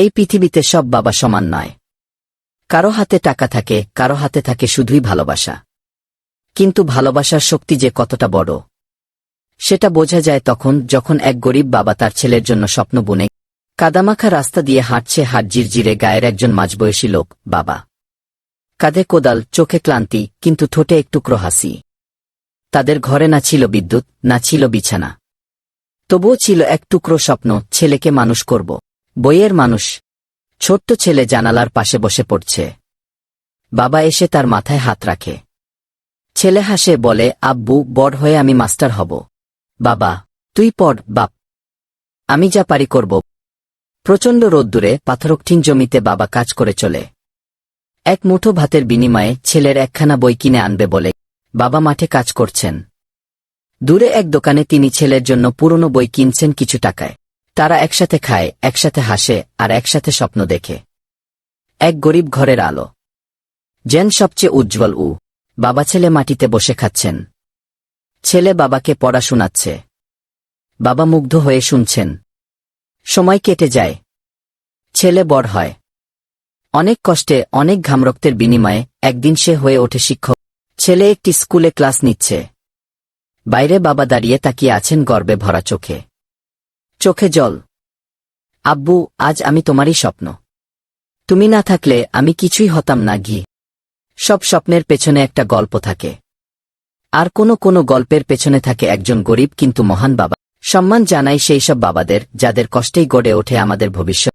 এই পৃথিবীতে সব বাবা সমান নয়। কারও হাতে টাকা থাকে, কারও হাতে থাকে শুধুই ভালোবাসা। কিন্তু ভালোবাসার শক্তি যে কতটা বড়। সেটা বোঝা যায় তখন যখন এক গরিব বাবা তার ছেলের জন্য স্বপ্ন বুনে, কাদামাখা রাস্তা দিয়ে হাঁটছে হাট জিরজিরে গায়ের একজন মাঝবয়সী লোক, বাবা। কাঁধে কোদাল, চোখে ক্লান্তি, কিন্তু ঠোঁটে একটু হাসি। তাদের ঘরে না ছিল বিদ্যুৎ, না ছিল বিছানা। তবুও ছিল এক টুকরো স্বপ্ন, ছেলেকে মানুষ করব। বইয়ের মানুষ। ছোট্ট ছেলে জানালার পাশে বসে পড়ছে। বাবা এসে তার মাথায় হাত রাখে। ছেলে হাসে, বলে, আব্বু, বড় হয়ে আমি মাস্টার হব। বাবা, তুই পড়, বাপ। আমি যা পারি করব। প্রচণ্ড রোদ্দুরে পাথরকঠিন জমিতে বাবা কাজ করে চলে। এক মুঠো ভাতের বিনিময়ে ছেলের একখানা বই কিনে আনবে বলে বাবা মাঠে কাজ করছেন। দূরে এক দোকানে তিনি ছেলের জন্য পুরনো বই কিনছেন কিছু টাকায়। তারা একসাথে খায়, একসাথে হাসে, আর একসাথে স্বপ্ন দেখে। এক গরিব ঘরের আলো। যেন সবচেয়ে উজ্জ্বল উ। বাবা ছেলে মাটিতে বসে খাচ্ছেন। ছেলে বাবাকে পড়া শোনাচ্ছে। বাবা মুগ্ধ হয়ে শুনছেন। সময় কেটে যায়। ছেলে বড় হয়। অনেক কষ্টে, অনেক ঘামরক্তের বিনিময়ে একদিন সে হয়ে ওঠে শিক্ষক। ছেলে একটি স্কুলে ক্লাস নিচ্ছে। বাইরে বাবা দাঁড়িয়ে তাকিয়ে আছেন গর্বে ভরা চোখে। চোখে জল। আব্বু, আজ আমি তোমারই স্বপ্ন। তুমি না থাকলে আমি কিছুই হতাম না গিয়ে সব স্বপ্নের পেছনে একটা গল্প থাকে। আর কোনো কোনো গল্পের পেছনে থাকে একজন গরিব কিন্তু মহান বাবা। সম্মান জানাই সেই সব বাবাদের, যাদের কষ্টেই গড়ে ওঠে আমাদের ভবিষ্যৎ।